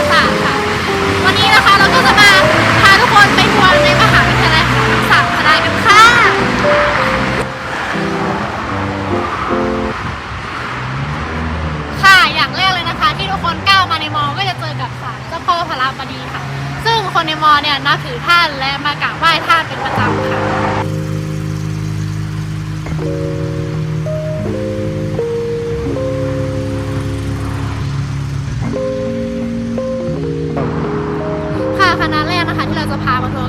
าศาสตร์ค่ะ วันนี้นะคะเราก็จะมาพาทุกคนไปทัวร์ในมหาวิทยาลัยของทั้งสามคณะกันค่ะ ค่ะอย่างแรกเลยนะคะ ที่ทุกคนก้าวมาในมอ ก็จะเจอกับศาลเจ้าพ่อพระบดีค่ะ ซึ่งคนในมอเนี่ยนับถือท่านและมากราบไหว้ท่านเป็นประจำค่ะ ค่ะคณะแรกนะคะที่เราจะพามาทัวร์